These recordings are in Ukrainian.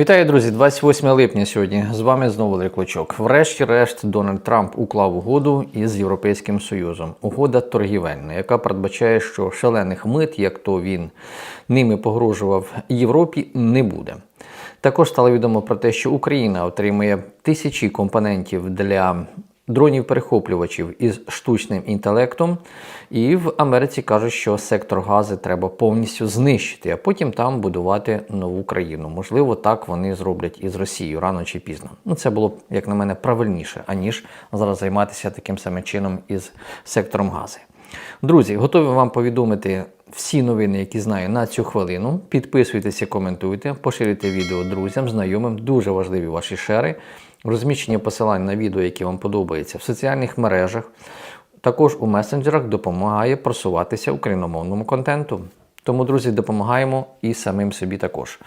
Вітаю, друзі! 28 липня сьогодні. З вами знову Олег Клочок. Врешті-решт, Дональд Трамп уклав угоду із Європейським Союзом. Угода торгівельна, яка передбачає, що шалених мит, як то він ними погрожував Європі, не буде. Також стало відомо про те, що Україна отримує тисячі компонентів для дронів-перехоплювачів із штучним інтелектом. І в Америці кажуть, що сектор гази треба повністю знищити, а потім там будувати нову країну. Можливо, так вони зроблять із Росією рано чи пізно. Ну це було б, як на мене, правильніше, аніж зараз займатися таким самим чином із сектором гази. Друзі, готові вам повідомити всі новини, які знаю на цю хвилину. Підписуйтеся, коментуйте, поширюйте відео друзям, знайомим. Дуже важливі ваші шери, розміщення посилань на відео, які вам подобаються в соціальних мережах. Також у месенджерах допомагає просуватися україномовному контенту. Тому, друзі, допомагаємо і самим собі також.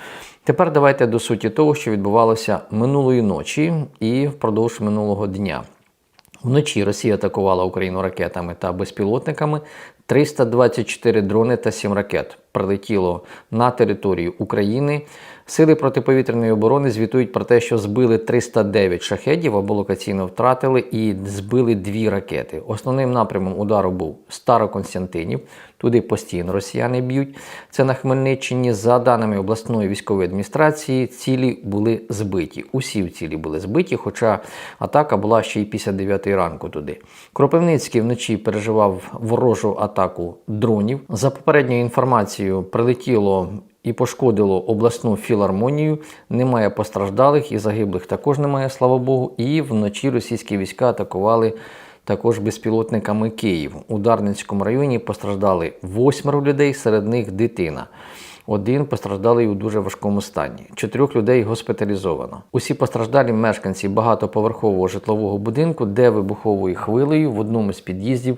Тепер давайте до суті того, що відбувалося минулої ночі і впродовж минулого дня. Вночі Росія атакувала Україну ракетами та безпілотниками. 324 дрони та 7 ракет прилетіло на територію України. Сили протиповітряної оборони звітують про те, що збили 309 шахедів або локаційно втратили і збили дві ракети. Основним напрямом удару був Староконстантинів. Туди постійно росіяни б'ють. Це на Хмельниччині. За даними обласної військової адміністрації, цілі були збиті. Усі цілі були збиті, хоча атака була ще й після 9 ранку туди. Кропивницький вночі переживав ворожу атаку дронів. За попередньою інформацією, прилетіло і пошкодило обласну філармонію. Немає постраждалих і загиблих також немає, слава Богу. І вночі російські війська атакували також безпілотниками Київ. У Дарницькому районі постраждали восьмеро людей, серед них дитина. Один постраждалий у дуже важкому стані. Чотирьох людей госпіталізовано. Усі постраждалі мешканці багатоповерхового житлового будинку, де вибуховою хвилею в одному з під'їздів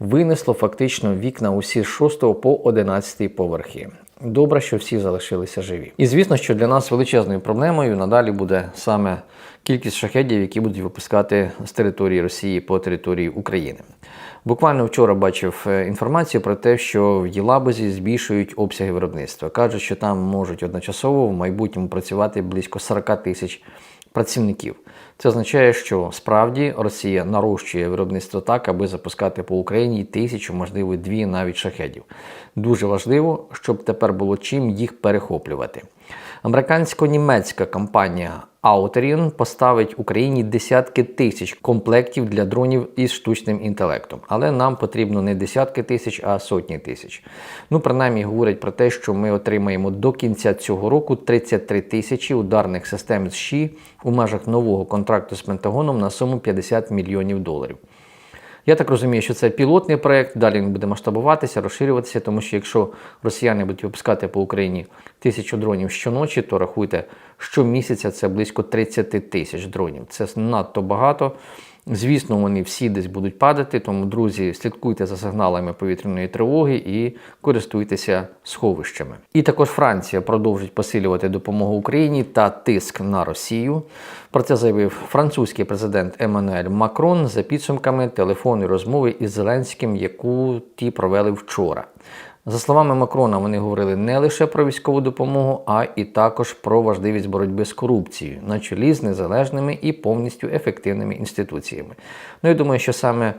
винесло фактично вікна усі з 6 по 11 поверхи. Добре, що всі залишилися живі. І звісно, що для нас величезною проблемою надалі буде саме кількість шахедів, які будуть випускати з території Росії по території України. Буквально вчора бачив е, інформацію про те, що в Єлабузі збільшують обсяги виробництва. Кажуть, що там можуть одночасово в майбутньому працювати близько 40 тисяч працівників. Це означає, що справді Росія нарощує виробництво так, аби запускати по Україні тисячу, можливо, дві навіть шахедів. Дуже важливо, щоб тепер було чим їх перехоплювати. Американсько-німецька компанія Outerion поставить Україні десятки тисяч комплектів для дронів із штучним інтелектом. Але нам потрібно не десятки тисяч, а сотні тисяч. Ну, принаймні, говорять про те, що ми отримаємо до кінця цього року 33 тисячі ударних систем з ШІ у межах нового контракту з Пентагоном на суму 50 мільйонів доларів. Я так розумію, що це пілотний проект, далі він буде масштабуватися, розширюватися, тому що якщо росіяни будуть випускати по Україні тисячу дронів щоночі, то рахуйте, щомісяця це близько 30 тисяч дронів. Це надто багато. Звісно, вони всі десь будуть падати, тому, друзі, слідкуйте за сигналами повітряної тривоги і користуйтеся сховищами. І також Франція продовжить посилювати допомогу Україні та тиск на Росію. Про це заявив французький президент Еммануель Макрон за підсумками телефонної розмови із Зеленським, яку ті провели вчора. За словами Макрона, вони говорили не лише про військову допомогу, а і також про важливість боротьби з корупцією на чолі з незалежними і повністю ефективними інституціями. Ну я думаю, що саме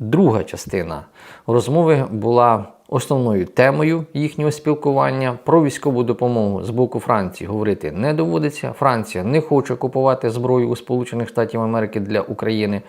друга частина розмови була основною темою їхнього спілкування. Про військову допомогу з боку Франції говорити не доводиться. Франція не хоче купувати зброю у Сполучених Штатів Америки для України.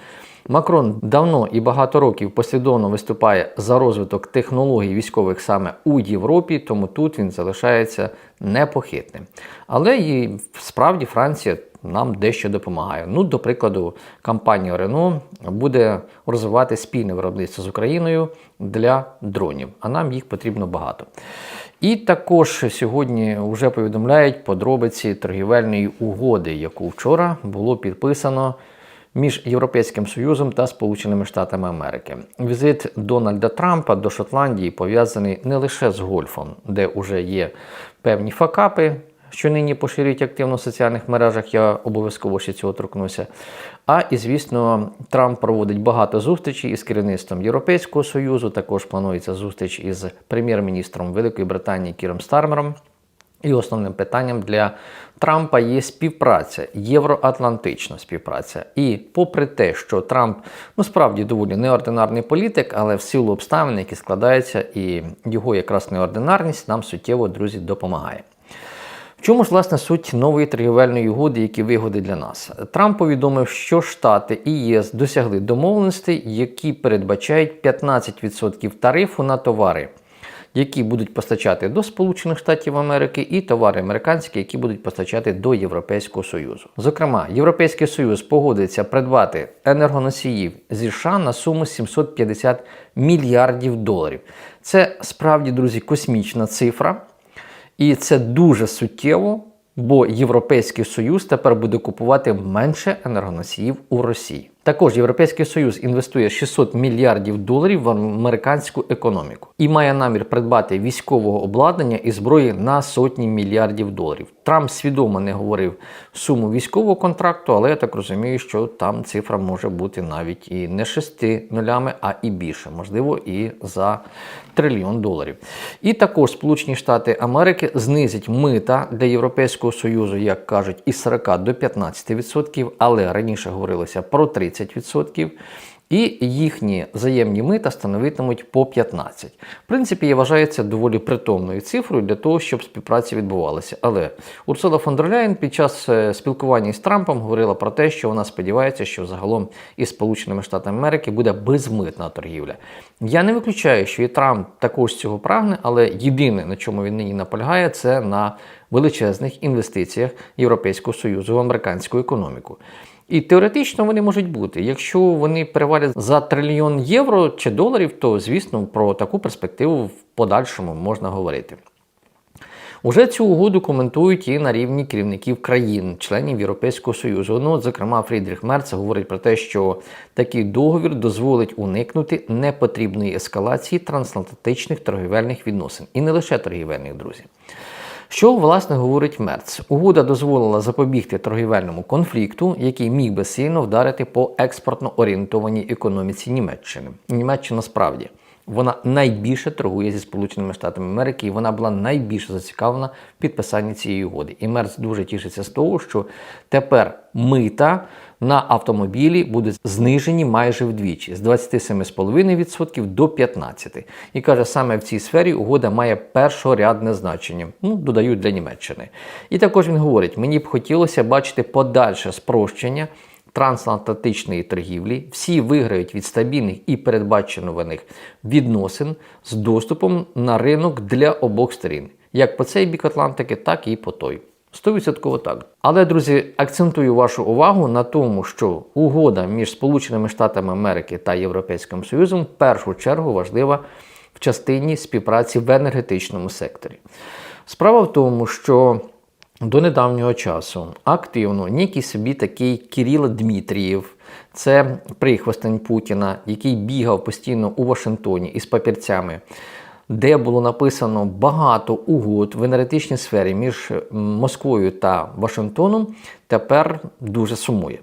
Макрон давно і багато років послідовно виступає за розвиток технологій військових саме у Європі, тому тут він залишається непохитним. Але і справді Франція нам дещо допомагає. Ну, до прикладу, компанія Renault буде розвивати спільне виробництво з Україною для дронів, а нам їх потрібно багато. І також сьогодні вже повідомляють подробиці торгівельної угоди, яку вчора було підписано між Європейським Союзом та Сполученими Штатами Америки. Візит Дональда Трампа до Шотландії пов'язаний не лише з гольфом, де вже є певні факапи. Що нині поширюють активно в соціальних мережах, я обов'язково ще цього торкнуся. А і звісно, Трамп проводить багато зустрічей із керівництвом Європейського Союзу. Також планується зустріч із прем'єр-міністром Великої Британії Кіром Стармером. І основним питанням для Трампа є співпраця, євроатлантична співпраця. І попри те, що Трамп ну справді доволі неординарний політик, але в силу обставин, які складаються, і його якраз неординарність нам суттєво, друзі, допомагає. Чому ж власне суть нової торгівельної угоди, які вигоди для нас? Трамп повідомив, що Штати і ЄС досягли домовленостей, які передбачають 15% тарифу на товари, які будуть постачати до Сполучених Штатів Америки, і товари американські, які будуть постачати до Європейського Союзу. Зокрема, Європейський Союз погодиться придбати енергоносіїв зі США на суму 750 мільярдів доларів. Це справді, друзі, космічна цифра. І це дуже суттєво, бо Європейський Союз тепер буде купувати менше енергоносіїв у Росії. Також Європейський Союз інвестує 600 мільярдів доларів в американську економіку і має намір придбати військового обладнання і зброї на сотні мільярдів доларів. Трамп свідомо не говорив суму військового контракту, але я так розумію, що там цифра може бути навіть і не 6 нулями, а і більше, можливо, і за трильйон доларів. І також Сполучені Штати Америки знизять мита для Європейського Союзу, як кажуть, із 40 до 15%, але раніше говорилося про 30%. І їхні взаємні мита становитимуть по 15. В принципі, я вважаю це доволі притомною цифрою для того, щоб співпраця відбувалася. Але Урсула фон дер Ляєн під час е, спілкування з Трампом говорила про те, що вона сподівається, що загалом із Сполученими Штатами Америки буде безмитна торгівля. Я не виключаю, що і Трамп також цього прагне, але єдине, на чому він нині наполягає, це на величезних інвестиціях Європейського Союзу в американську економіку. І теоретично вони можуть бути. Якщо вони перевалять за трильйон євро чи доларів, то звісно про таку перспективу в подальшому можна говорити. Уже цю угоду коментують і на рівні керівників країн, членів Європейського Союзу. Ну, от, зокрема, Фрідріх Мерц говорить про те, що такий договір дозволить уникнути непотрібної ескалації трансатлантичних торгівельних відносин. І не лише торгівельних, друзі. Що власне говорить Мерц? Угода дозволила запобігти торгівельному конфлікту, який міг би сильно вдарити по експортно орієнтованій економіці Німеччини. Німеччина справді вона найбільше торгує зі Сполученими Штатами Америки, і вона була найбільше зацікавлена в підписанні цієї угоди. І Мерц дуже тішиться з того, що тепер мита на автомобілі будуть знижені майже вдвічі з 27,5% до 15%. І каже, саме в цій сфері угода має першорядне значення. Ну, додають для Німеччини. І також він говорить: мені б хотілося бачити подальше спрощення. Трансатлантичної торгівлі всі виграють від стабільних і передбачуваних відносин з доступом на ринок для обох сторін, як по цей бік Атлантики, так і по той. 100% так. Але, друзі, акцентую вашу увагу на тому, що угода між Сполученими Штатами Америки та Європейським Союзом в першу чергу важлива в частині співпраці в енергетичному секторі. Справа в тому, що до недавнього часу активно нікий собі такий Кирило Дмитрієв, це прихвостень Путіна, який бігав постійно у Вашингтоні із папірцями де було написано багато угод в енергетичній сфері між Москвою та Вашингтоном, тепер дуже сумує.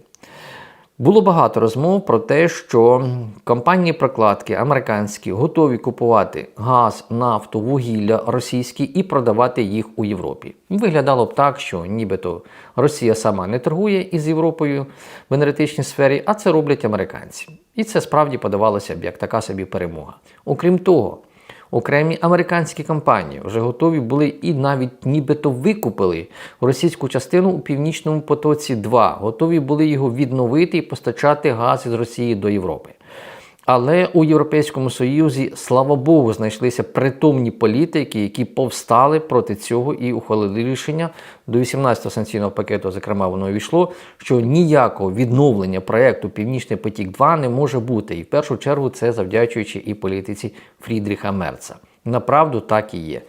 Було багато розмов про те, що компанії прокладки американські готові купувати газ, нафту, вугілля російські і продавати їх у Європі. Виглядало б так, що нібито Росія сама не торгує із Європою в енергетичній сфері, а це роблять американці. І це справді подавалося б як така собі перемога. Окрім того, Окремі американські компанії вже готові були і навіть нібито викупили російську частину у північному потоці. 2 готові були його відновити і постачати газ із Росії до Європи. Але у Європейському Союзі, слава Богу, знайшлися притомні політики, які повстали проти цього і ухвалили рішення до 18-го санкційного пакету, зокрема, воно увійшло, що ніякого відновлення проекту Північний потік 2 не може бути. І в першу чергу це завдячуючи і політиці Фрідріха Мерца. Направду так і є.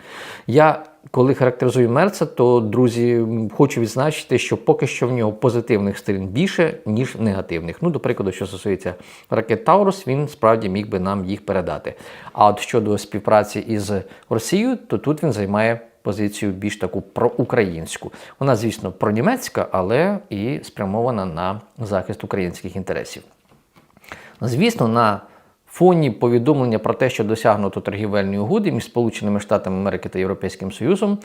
Я коли характеризую Мерца, то друзі, хочу відзначити, що поки що в нього позитивних сторін більше, ніж негативних. Ну, до прикладу, що стосується ракет Таурус, він справді міг би нам їх передати. А от щодо співпраці із Росією, то тут він займає позицію більш таку проукраїнську. Вона, звісно, пронімецька, але і спрямована на захист українських інтересів. Звісно, на фоні повідомлення про те, що досягнуто торгівельні угоди між Сполученими Штатами Америки та Європейським Союзом,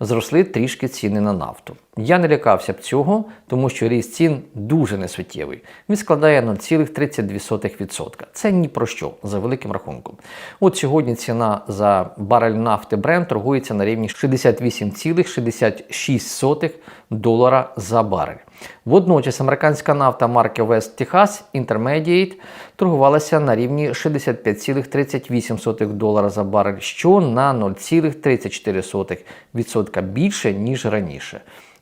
зросли трішки ціни на нафту. Я не лякався б цього, тому що ріст цін дуже несуттєвий. Він складає 0,32%. Це ні про що за великим рахунком. От сьогодні ціна за барель нафти Brent торгується на рівні 68,66 долара за барель. Водночас американська нафта марки West Texas Intermediate торгувалася на рівні 65,38 долара за барель, що на 0,34% більше, ніж раніше.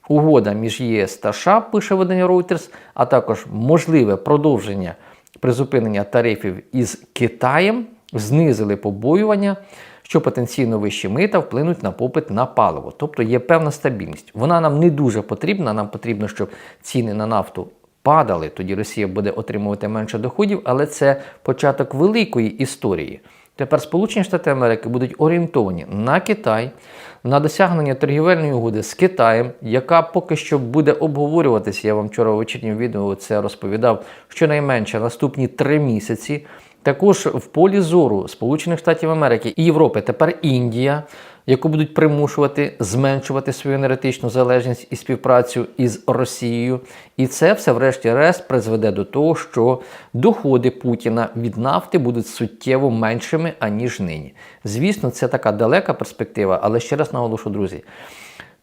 Угода між ЄС та США, пише видання Reuters, а також можливе продовження призупинення тарифів із Китаєм знизили побоювання, що потенційно вищі мита вплинуть на попит на паливо. Тобто є певна стабільність. Вона нам не дуже потрібна. Нам потрібно, щоб ціни на нафту падали. Тоді Росія буде отримувати менше доходів, але це початок великої історії. Тепер Сполучені Штати Америки будуть орієнтовані на Китай, на досягнення торгівельної угоди з Китаєм, яка поки що буде обговорюватися. Я вам вчора у вечірньому відео це розповідав. Щонайменше наступні три місяці. Також в полі зору Сполучених Штатів Америки і Європи тепер Індія, яку будуть примушувати зменшувати свою енергетичну залежність і співпрацю із Росією. І це все, врешті-решт, призведе до того, що доходи Путіна від нафти будуть суттєво меншими аніж нині. Звісно, це така далека перспектива, але ще раз наголошу, друзі.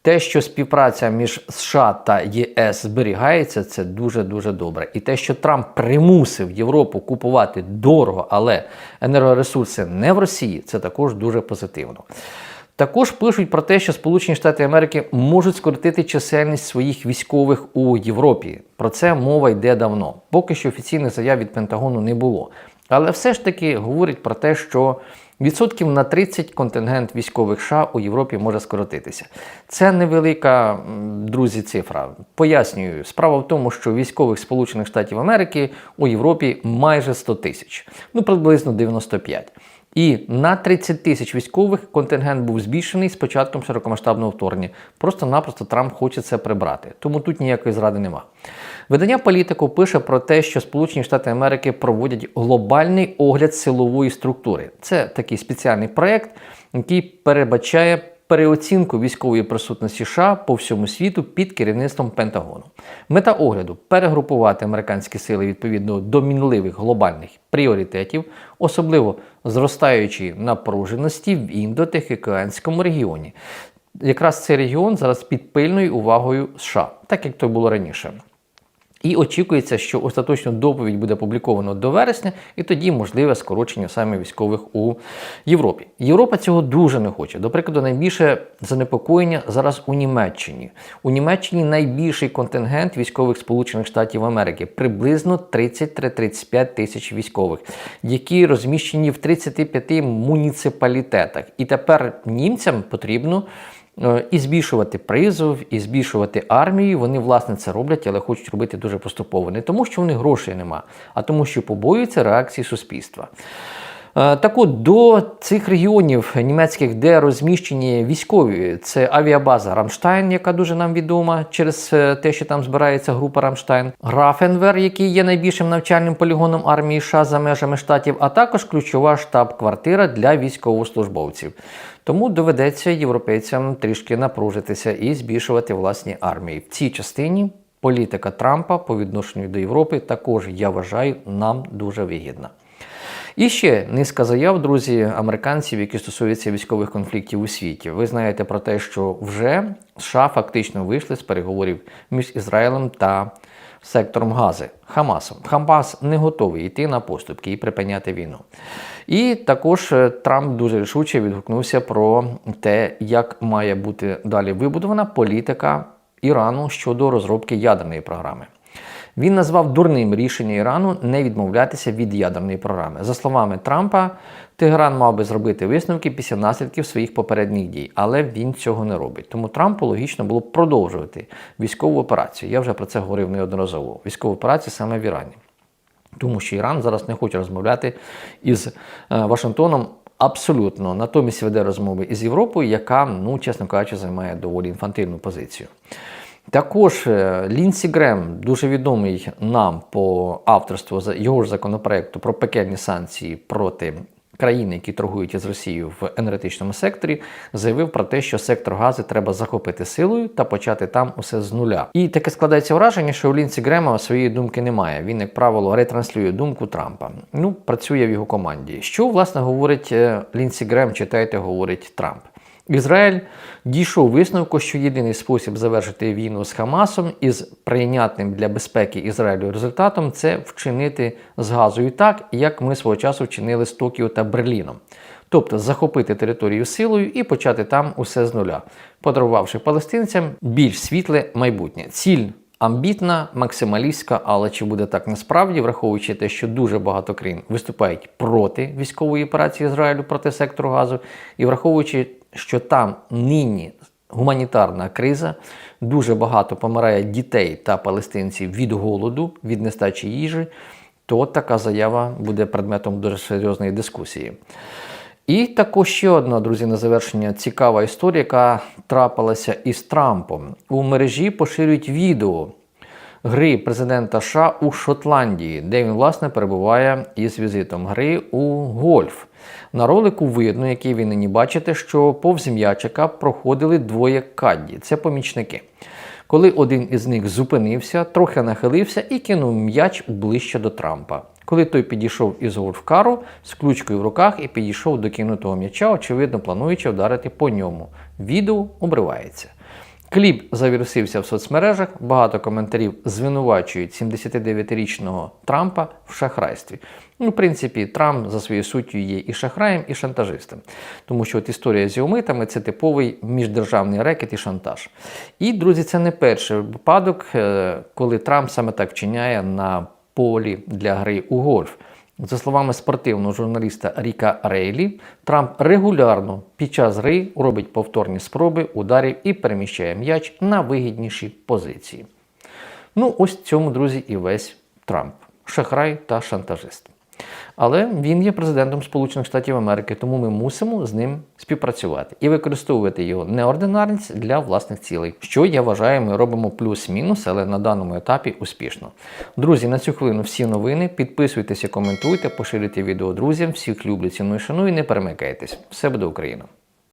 Те, що співпраця між США та ЄС зберігається, це дуже дуже добре. І те, що Трамп примусив Європу купувати дорого, але енергоресурси не в Росії, це також дуже позитивно. Також пишуть про те, що Сполучені Штати Америки можуть скоротити чисельність своїх військових у Європі. Про це мова йде давно. Поки що офіційних заяв від Пентагону не було. Але все ж таки говорять про те, що відсотків на 30 контингент військових США у Європі може скоротитися. Це невелика, друзі, цифра. Пояснюю, справа в тому, що військових Сполучених Штатів Америки у Європі майже 100 тисяч, ну приблизно 95. І на 30 тисяч військових контингент був збільшений з початком широкомасштабного вторгнення. Просто-напросто Трамп хоче це прибрати. Тому тут ніякої зради нема. Видання політику пише про те, що Сполучені Штати Америки проводять глобальний огляд силової структури. Це такий спеціальний проект, який передбачає переоцінку військової присутності США по всьому світу під керівництвом Пентагону. Мета огляду перегрупувати американські сили відповідно до мінливих глобальних пріоритетів, особливо зростаючої напруженості в індотихоокеанському регіоні. Якраз цей регіон зараз під пильною увагою США, так як то було раніше. І очікується, що остаточну доповідь буде опубліковано до вересня, і тоді можливе скорочення саме військових у Європі. Європа цього дуже не хоче. До прикладу, найбільше занепокоєння зараз у Німеччині. У Німеччині найбільший контингент військових Сполучених Штатів Америки приблизно 30-35 тисяч військових, які розміщені в 35 муніципалітетах. І тепер німцям потрібно. Е, і збільшувати призов, і збільшувати армію. Вони, власне, це роблять, але хочуть робити дуже поступово. Не тому, що в них грошей нема, а тому, що побоюються реакції суспільства. Е, так от до цих регіонів німецьких, де розміщені військові, це авіабаза Рамштайн, яка дуже нам відома через е, те, що там збирається група Рамштайн, Графенвер, який є найбільшим навчальним полігоном армії США за межами штатів, а також ключова штаб-квартира для військовослужбовців. Тому доведеться європейцям трішки напружитися і збільшувати власні армії. В цій частині політика Трампа по відношенню до Європи також я вважаю нам дуже вигідна. І ще низка заяв, друзі, американців, які стосуються військових конфліктів у світі. Ви знаєте про те, що вже США фактично вийшли з переговорів між Ізраїлем та сектором Гази Хамасом. Хамас не готовий йти на поступки і припиняти війну. І також е, Трамп дуже рішуче відгукнувся про те, як має бути далі вибудована політика Ірану щодо розробки ядерної програми. Він назвав дурним рішення Ірану не відмовлятися від ядерної програми. За словами Трампа, Тегеран мав би зробити висновки після наслідків своїх попередніх дій, але він цього не робить. Тому Трампу логічно було б продовжувати військову операцію. Я вже про це говорив неодноразово. Військову операцію саме в Ірані. Тому що Іран зараз не хоче розмовляти із е, Вашингтоном. Абсолютно, натомість веде розмови із Європою, яка, ну чесно кажучи, займає доволі інфантильну позицію. Також е, Лінсі Грем, дуже відомий нам по авторству його ж законопроекту про пекельні санкції проти країн, які торгують із Росією в енергетичному секторі, заявив про те, що сектор газу треба захопити силою та почати там усе з нуля. І таке складається враження, що у Лінсі Грема своєї думки немає. Він, як правило, ретранслює думку Трампа. Ну, працює в його команді. Що власне говорить е, Лінсі Грем, читайте, говорить Трамп. Ізраїль дійшов висновку, що єдиний спосіб завершити війну з Хамасом із прийнятним для безпеки Ізраїлю результатом це вчинити з газою так, як ми свого часу вчинили з Токіо та Берліном. Тобто захопити територію силою і почати там усе з нуля, подарувавши палестинцям більш світле майбутнє. Ціль амбітна, максималістська, але чи буде так насправді, враховуючи те, що дуже багато країн виступають проти військової операції Ізраїлю проти сектору газу, і враховуючи, що там нині гуманітарна криза, дуже багато помирає дітей та палестинців від голоду, від нестачі їжі, то така заява буде предметом дуже серйозної дискусії. І також ще одна, друзі, на завершення цікава історія, яка трапилася із Трампом. У мережі поширюють відео гри президента США у Шотландії, де він, власне, перебуває із візитом гри у гольф. На ролику видно, який ви нині бачите, що повз м'ячика проходили двоє кадді. Це помічники. Коли один із них зупинився, трохи нахилився і кинув м'яч ближче до Трампа. Коли той підійшов із гольфкару з ключкою в руках і підійшов до кинутого м'яча, очевидно плануючи вдарити по ньому. Відео обривається. Кліп завірусився в соцмережах, багато коментарів звинувачують 79-річного Трампа в шахрайстві. Ну, в принципі, Трамп за своєю суттю є і шахраєм, і шантажистом. Тому що от історія з його це типовий міждержавний рекет і шантаж. І, друзі, це не перший випадок, е, коли Трамп саме так вчиняє на полі для гри у гольф. За словами спортивного журналіста Ріка Рейлі, Трамп регулярно під час гри робить повторні спроби ударів і переміщає м'яч на вигідніші позиції. Ну, ось цьому, друзі, і весь Трамп шахрай та шантажист. Але він є президентом Сполучених Штатів Америки, тому ми мусимо з ним співпрацювати і використовувати його неординарність для власних цілей, що я вважаю, ми робимо плюс-мінус, але на даному етапі успішно. Друзі, на цю хвилину всі новини. Підписуйтеся, коментуйте, поширюйте відео друзям. Всіх люблю, ціную, шаную і не перемикайтесь. Все буде Україна!